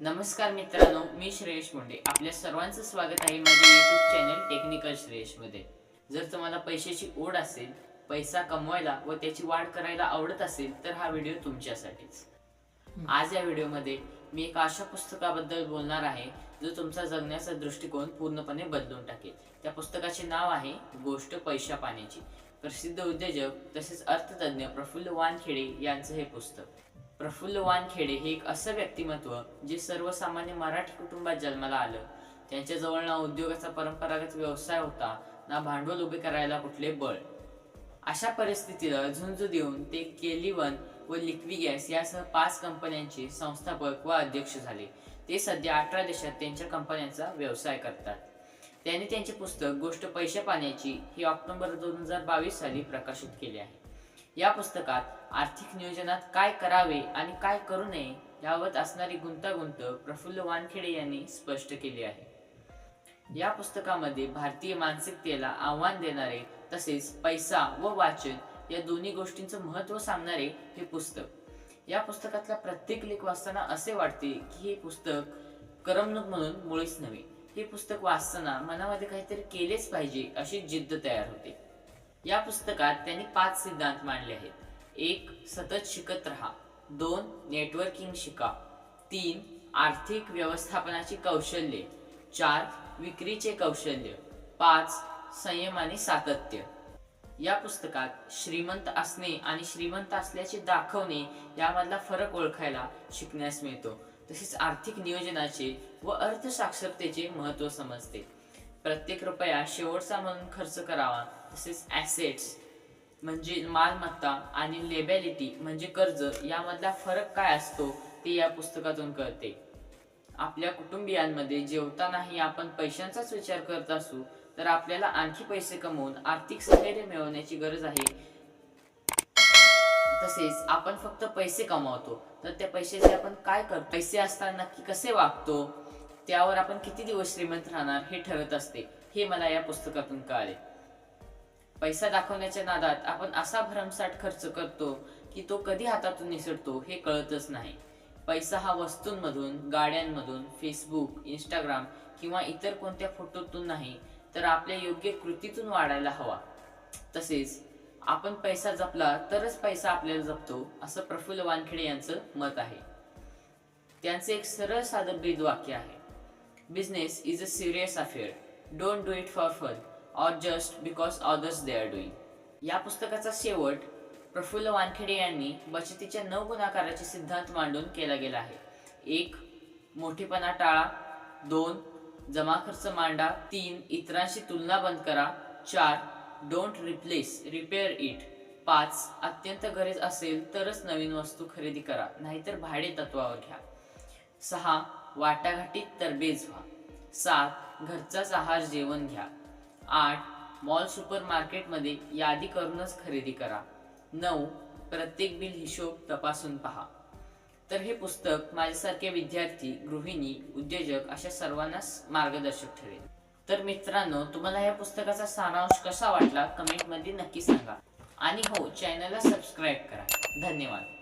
नमस्कार मित्रांनो मी श्रेयश मुंडे. आपल्या सर्वांचं स्वागत आहे माझ्या युट्यूब चॅनल टेक्निकल श्रेयशमध्ये जर तुम्हाला पैशाची ओढ असेल पैसा कमवायला व त्याची वाढ करायला आवडत असेल तर हा व्हिडिओ तुमच्यासाठीच. आज या व्हिडिओमध्ये मी एका अशा पुस्तकाबद्दल बोलणार आहे जो तुमचा जगण्याचा दृष्टिकोन पूर्णपणे बदलून टाकेल. त्या पुस्तकाचे नाव आहे गोष्ट पैशा पाण्याची. प्रसिद्ध उद्योजक तसेच अर्थतज्ञ प्रफुल्ल वानखेडे यांचं हे पुस्तक. प्रफुल्ल वानखेडे हे एक असं व्यक्तिमत्व जे सर्वसामान्य मराठी कुटुंबात जन्माला आलं. त्यांच्याजवळ ना उद्योगाचा परंपरागत व्यवसाय होता ना भांडवल उभे करायला कुठले बळ. अशा परिस्थितीला झुंज देऊन ते केलिवन व लिक्वी गॅस यासह पाच कंपन्यांचे संस्थापक व अध्यक्ष झाले. ते सध्या अठरा देशात त्यांच्या कंपन्यांचा व्यवसाय करतात. त्यांनी त्यांचे पुस्तक गोष्ट पैशा पाण्याची ही ऑक्टोबर दोन हजार बावीस साली प्रकाशित केले आहे. या पुस्तकात आर्थिक नियोजनात काय करावे आणि काय करू नये यावत असणारी गुंतागुंत प्रफुल्ल वानखेडे यांनी स्पष्ट केली आहे. या पुस्तकामध्ये भारतीय मानसिकतेला आव्हान देणारे तसेच पैसा व वाचन या दोन्ही गोष्टींचं महत्त्व सांगणारे हे पुस्तक. या पुस्तकातला प्रत्येक लेख वाचताना असे वाटते की हे पुस्तक करमणूक म्हणून मुळीच नव्हे. हे पुस्तक वाचताना मनामध्ये काहीतरी केलेच पाहिजे अशी जिद्द तयार होते. या पुस्तकात त्यांनी पाच सिद्धांत मांडले आहेत. एक सतत शिकत राहा. दोन नेटवर्किंग शिका. तीन आर्थिक व्यवस्थापनाची कौशल्ये. चार विक्रीचे कौशल्य. पाच संयम आणि सातत्य. या पुस्तकात श्रीमंत असणे आणि श्रीमंत असल्याचे दाखवणे यामधला फरक ओळखायला शिकण्यास मिळतो. तसेच आर्थिक नियोजनाचे व अर्थसाक्षरतेचे महत्त्व समजते. प्रत्येक रुपया शेवटचा म्हणून खर्च करावा. तसेच ॲसेट्स म्हणजे मालमत्ता आणि लेबॅलिटी म्हणजे कर्ज यामधला फरक काय असतो ते या पुस्तकातून कळते. आपल्या कुटुंबियांमध्ये जेवतानाही आपण पैशांचाच विचार करत असू तर आपल्याला आणखी पैसे कमवून आर्थिक स्थैर्य मिळवण्याची गरज आहे. तसेच आपण फक्त पैसे कमावतो तर त्या पैशाचे आपण काय करतो? पैसे असताना नक्की कसे वागतो? त्यावर आपण किती दिवस श्रीमंत राहणार हे ठरत असते हे मला या पुस्तकातून कळाले. पैसा दाखवण्याच्या नादात आपण असा भरमसाठ खर्च करतो की तो कधी हातातून निसटतो हे कळतच नाही. पैसा हा वस्तूंमधून गाड्यांमधून फेसबुक इंस्टाग्राम किंवा इतर कोणत्या फोटोतून नाही तर आपल्या योग्य कृतीतून वाढायला हवा. तसेच आपण पैसा जपला तरच पैसा आपल्याला जपतो असं प्रफुल्ल वानखेडे यांचं मत आहे. त्यांचे एक सरळ साधं ब्रीद वाक्य आहे. Business is a serious affair don't do it for fun or just because others they are doing. या पुस्तकाचा शेवट प्रफुल्ल वानखेडे यांनी बचतीच्या नऊ गुणाकाराचे सिद्धांत मांडून केला गेला आहे. एक मोठेपणा टाळा. दोन जमा खर्च मांडा. तीन इतरांशी तुलना बंद करा. चार डोंट रिप्लेस रिपेअर इट पाच अत्यंत गरज असेल तरच नवीन वस्तू खरेदी करा. नाहीतर भाडे तत्वावर घ्या. सहा वाटाघाटीत तरबेज व्हा. सात घरचाच आहार जेवण घ्या. आठ मॉल सुपर मार्केटमध्ये यादी करूनच खरेदी करा. नऊ प्रत्येक बिल हिशोब तपासून पहा. तर हे पुस्तक माझ्यासारखे विद्यार्थी गृहिणी उद्योजक अशा सर्वांनाच मार्गदर्शक ठरेल. तर मित्रांनो तुम्हाला या पुस्तकाचा सारांश कसा वाटला कमेंटमध्ये नक्की सांगा. आणि हो चॅनलला सबस्क्राईब करा. धन्यवाद.